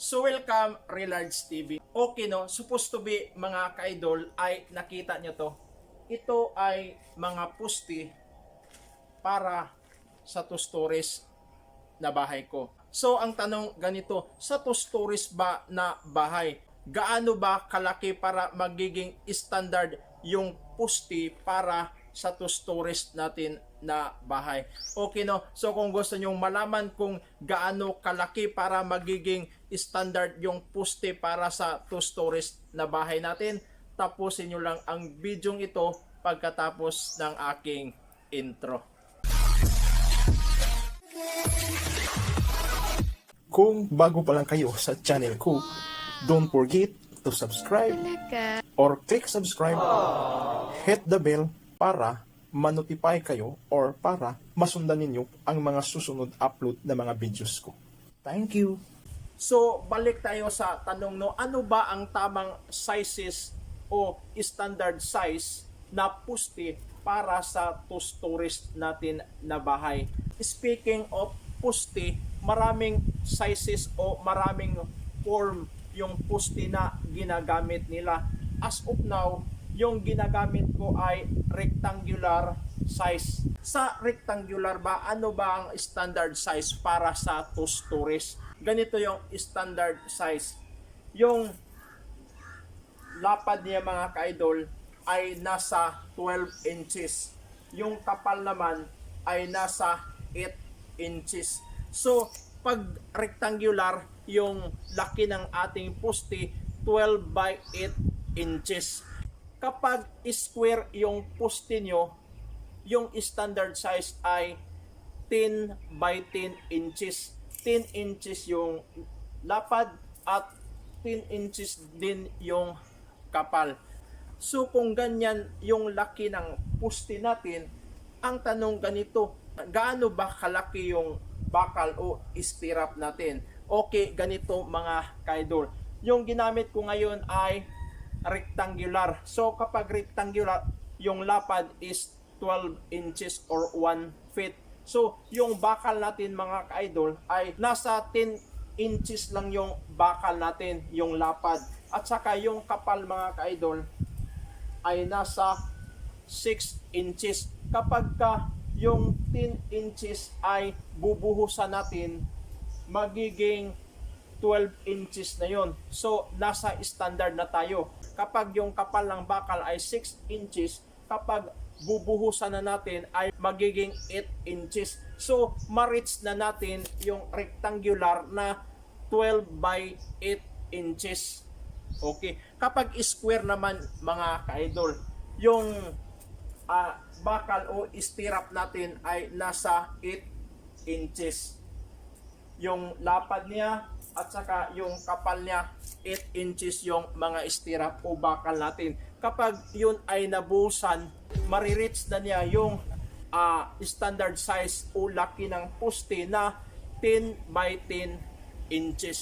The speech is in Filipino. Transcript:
So welcome Relards TV. Okay no, supposed to be mga ka-idol ay nakita nyo to. Ito ay mga pusti para sa two stories na bahay ko. So ang tanong ganito, sa two stories ba na bahay, gaano ba kalaki para magiging standard yung pusti para sa two stories natin na bahay. Okay no? So kung gusto nyong malaman kung gaano kalaki para magiging standard yung puste para sa two stories na bahay natin, tapusin nyo lang ang video ito pagkatapos ng aking intro. Kung bago pa lang kayo sa channel ko, don't forget to subscribe or click subscribe, hit the bell para manotify kayo or para masundan ninyo ang mga susunod upload na mga videos ko. Thank you! So, balik tayo sa tanong no, ano ba ang tamang sizes o standard size na puste para sa stories natin na bahay? Speaking of puste, maraming sizes o maraming form yung puste na ginagamit nila. As of now, yung ginagamit ko ay rectangular size. Sa rectangular ba, ano ba ang standard size para sa two stories? Ganito yung standard size. Yung lapad niya mga ka-idol ay nasa 12 inches. Yung kapal naman ay nasa 8 inches. So, pag rectangular, yung laki ng ating poste, 12 by 8 inches. Kapag square yung poste nyo, yung standard size ay 10 by 10 inches. 10 inches yung lapad at 10 inches din yung kapal. So kung ganyan yung laki ng poste natin, ang tanong ganito, gaano ba kalaki yung bakal o stirrup natin? Okay, ganito mga kaidol. Yung ginamit ko ngayon ay rectangular. So kapag rectangular, yung lapad is 12 inches or 1 feet. So, yung bakal natin mga ka-idol ay nasa 10 inches lang yung bakal natin, yung lapad. At saka yung kapal mga ka-idol ay nasa 6 inches. Kapag ka yung 10 inches ay bubuhusan natin, magiging 12 inches na yon. So, nasa standard na tayo. Kapag yung kapal ng bakal ay 6 inches, kapag bubuhusan na natin ay magiging 8 inches. So, ma-reach na natin yung rectangular na 12 by 8 inches. Okay. Kapag square naman mga ka-idol, yung ah, bakal o stirrup natin ay nasa 8 inches. Yung lapad niya at saka yung kapal niya 8 inches yung mga stirrup o bakal natin. Kapag yun ay nabusan, marireach na niya yung ah, standard size o laki ng poste na 10 by 10 inches.